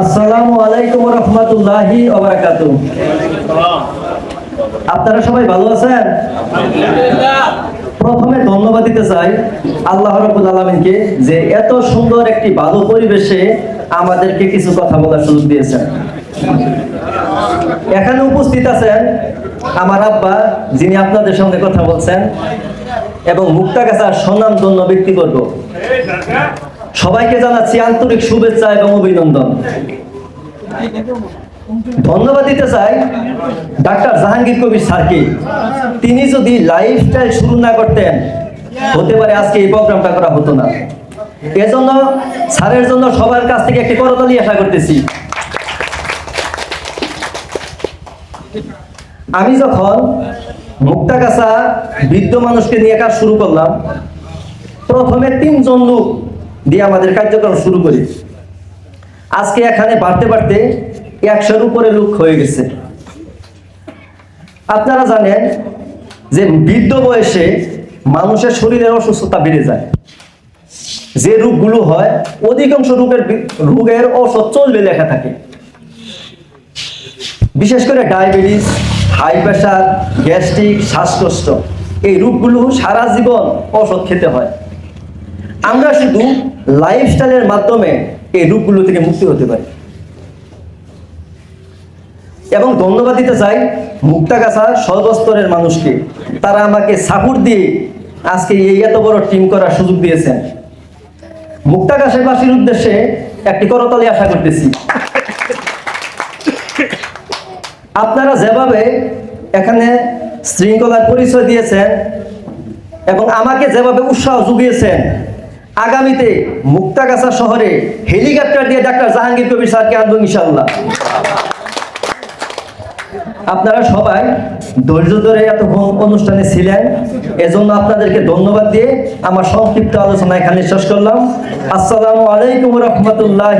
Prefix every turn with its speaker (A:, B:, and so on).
A: আসসালামু আলাইকুম রহমতুল্লাহি আপনারা সবাই ভালো আছেন? প্রথমে ধন্যবাদ দিতে চাই আল্লাহ রাব্বুল আলামিনকে যে এত সুন্দর একটি ভালো পরিবেশে আমাদেরকে কিছু কথা বলার সুযোগ দিয়েছেন। এখানে উপস্থিত আছেন আমার আব্বা, যিনি আপনাদের সঙ্গে কথা বলছেন, এবং মুক্তাগাছার স্বনামধন্য ব্যক্তিবর্গ। সবাইকে জানাচ্ছি আন্তরিক শুভেচ্ছা এবং অভিনন্দন। ধন্যবাদ দিতে চাই ডাক্তার জাহাঙ্গীর কবির স্যারকে। তিনি যদি লাইফস্টাইল শুরু না করতেন, হতে পারে আজকে এই প্রোগ্রামটা করা হতো না। এজন্য স্যারের জন্য সবার কাছ থেকে একটি করতালি আশা করতেছি। আমি যখন মুক্তা মুক্তাগাছা বৃদ্ধ মানুষকে নিয়ে কাজ শুরু করলাম, প্রথমে তিনজন লোক দিয়ে আমাদের কার্যক্রম শুরু করি। আজকে এখানে বাড়তে বাড়তে একশোর উপরে লোক হয়ে গেছে। আপনারা জানেন যে বৃদ্ধ বয়সে মানুষের শরীরের অসুস্থতা বেড়ে যায়। যে রোগগুলো হয়, অধিকাংশ রোগের রোগের চলবে লেখা থাকে। বিশেষ করে ডায়াবেটিস, হাই প্রেশার গ্যাস্ট্রিক, শ্বাসকষ্ট, এই রোগগুলো সারা জীবন ওষুধ খেতে হয়। আমরা শুধু লাইফস্টাইলের মাধ্যমে এই রূপগুলো থেকে মুক্তি হতে পারি। এবং ধন্যবাদ দিতে চাই মুক্তাগাছা সর্বস্তরের মানুষকে। তারা আমাকে সাপোর্ট দিয়ে আজকে এই এত বড় টিম করার সুযোগ দিয়েছেন। মুক্তাগাছাবাসীর উদ্দেশ্যে একটি করতালি আশা করতেছি। আপনারা যেভাবে এখানে শৃঙ্খলার পরিচয় দিয়েছেন এবং আমাকে যেভাবে উৎসাহ জুগিয়েছেন আগামীতে মুক্তাগাছা শহরে হেলিকপ্টার দিয়ে ডাক্তার জাহাঙ্গীর কবির স্যারকে আনব ইনশাল্লাহ আপনারা সবাই ধৈর্য ধরে এত অনুষ্ঠানে ছিলেন, এজন্য আপনাদেরকে ধন্যবাদ দিয়ে আমার সংক্ষিপ্ত আলোচনা এখানে শেষ করলাম। আসসালামু আলাইকুম রহমতুল্লাহ